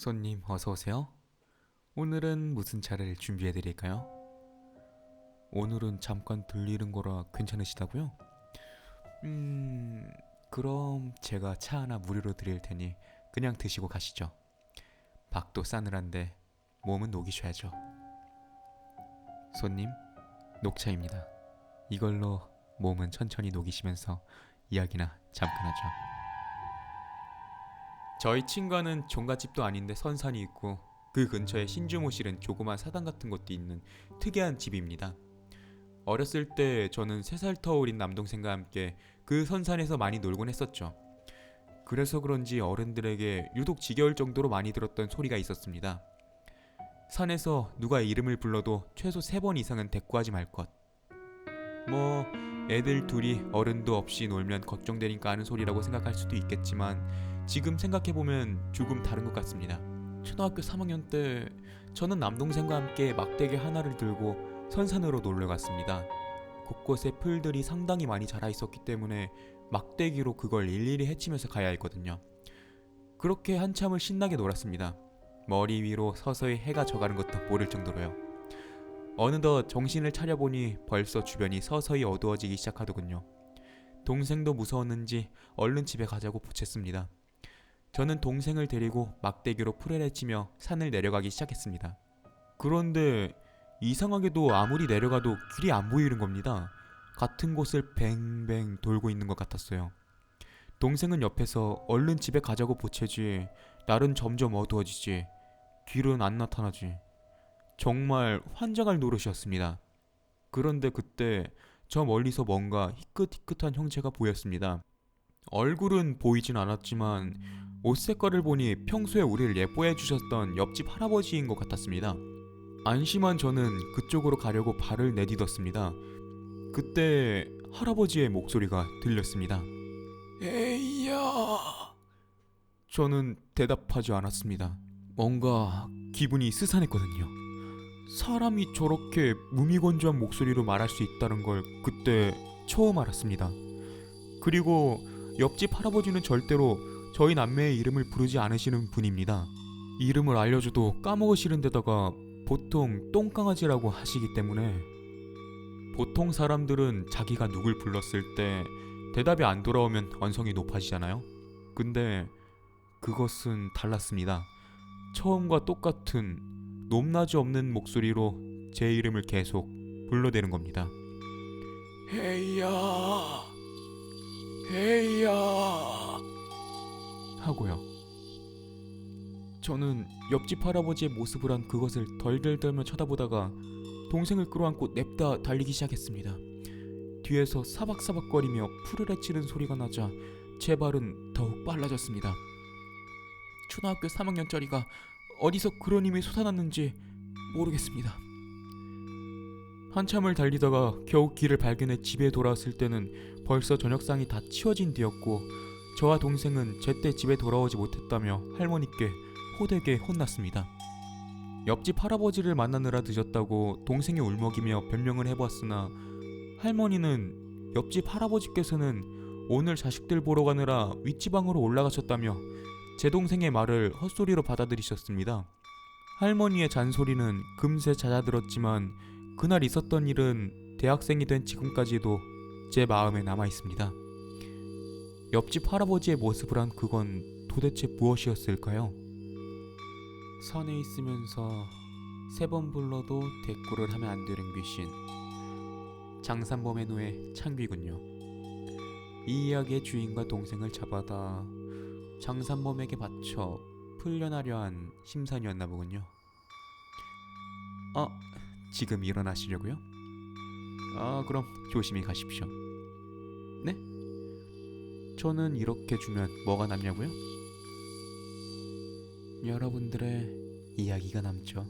손님 어서 오세요. 오늘은 무슨 차를 준비해 드릴까요? 오늘은 잠깐 들리는 거라 괜찮으시다고요? 음, 그럼 제가 차 하나 무료로 드릴 테니 그냥 드시고 가시죠. 박도 싸늘한데 몸은 녹이셔야죠. 손님, 녹차입니다. 이걸로 몸은 천천히 녹이시면서 이야기나 잠깐 하죠. 저희 친구는 종갓집도 아닌데 선산이 있고 그 근처에 신주모실은 조그만 사당 같은 것도 있는 특이한 집입니다. 어렸을 때 저는 3살 터 어린 남동생과 함께 그 선산에서 많이 놀곤 했었죠. 그래서 그런지 어른들에게 유독 지겨울 정도로 많이 들었던 소리가 있었습니다. 산에서 누가 이름을 불러도 최소 3번 이상은 대꾸하지 말 것. 뭐 애들 둘이 어른도 없이 놀면 걱정되니까 하는 소리라고 생각할 수도 있겠지만 지금 생각해보면 조금 다른 것 같습니다. 초등학교 3학년 때 저는 남동생과 함께 막대기 하나를 들고 선산으로 놀러 갔습니다. 곳곳에 풀들이 상당히 많이 자라 있었기 때문에 막대기로 그걸 일일이 헤치면서 가야 했거든요. 그렇게 한참을 신나게 놀았습니다. 머리 위로 서서히 해가 져가는 것도 모를 정도로요. 어느덧 정신을 차려보니 벌써 주변이 서서히 어두워지기 시작하더군요. 동생도 무서웠는지 얼른 집에 가자고 부쳤습니다. 저는 동생을 데리고 막대기로 풀을 헤치며 산을 내려가기 시작했습니다. 그런데 이상하게도 아무리 내려가도 길이 안 보이는 겁니다. 같은 곳을 뱅뱅 돌고 있는 것 같았어요. 동생은 옆에서 얼른 집에 가자고 보채지 날은 점점 어두워지지 길은 안 나타나지 정말 환장할 노릇이었습니다. 그런데 그때 저 멀리서 뭔가 희끗희끗한 형체가 보였습니다. 얼굴은 보이진 않았지만 옷 색깔을 보니 평소에 우리를 예뻐해 주셨던 옆집 할아버지인 것 같았습니다. 안심한 저는 그쪽으로 가려고 발을 내딛었습니다. 그때 할아버지의 목소리가 들렸습니다. 에이야. 저는 대답하지 않았습니다. 뭔가 기분이 스산했거든요. 사람이 저렇게 무미건조한 목소리로 말할 수 있다는 걸 그때 처음 알았습니다. 그리고 옆집 할아버지는 절대로 저희 남매의 이름을 부르지 않으시는 분입니다. 이름을 알려줘도 까먹으시는 데다가 보통 똥강아지라고 하시기 때문에 보통 사람들은 자기가 누굴 불렀을 때 대답이 안 돌아오면 언성이 높아지잖아요. 근데 그것은 달랐습니다. 처음과 똑같은 높낮이 없는 목소리로 제 이름을 계속 불러대는 겁니다. 헤이야, 헤이야 하고요. 저는 옆집 할아버지의 모습을 한 그것을 덜덜 떨며 쳐다보다가 동생을 끌어안고 냅다 달리기 시작했습니다. 뒤에서 사박사박거리며 헤치는 소리가 나자 제 발은 더욱 빨라졌습니다. 초등학교 3학년짜리가 어디서 그런 힘이 솟아났는지 모르겠습니다. 한참을 달리다가 겨우 길을 발견해 집에 돌아왔을 때는 벌써 저녁상이 다 치워진 뒤였고 저와 동생은 제때 집에 돌아오지 못했다며 할머니께 호되게 혼났습니다. 옆집 할아버지를 만나느라 늦었다고 동생이 울먹이며 변명을 해보았으나 할머니는 옆집 할아버지께서는 오늘 자식들 보러 가느라 윗지방으로 올라가셨다며 제 동생의 말을 헛소리로 받아들이셨습니다. 할머니의 잔소리는 금세 잦아들었지만 그날 있었던 일은 대학생이 된 지금까지도 제 마음에 남아 있습니다. 옆집 할아버지의 모습을 한 그건 도대체 무엇이었을까요? 산에 있으면서 세 번 불러도 대꾸를 하면 안 되는 귀신. 장산범의 노예 창귀군요. 이 이야기의 주인과 동생을 잡아다 장산범에게 바쳐 풀려나려 한 심산이었나 보군요. 아, 지금 일어나시려고요? 아, 그럼 조심히 가십시오. 네? 저는 이렇게 주면 뭐가 남냐고요? 여러분들의 이야기가 남죠.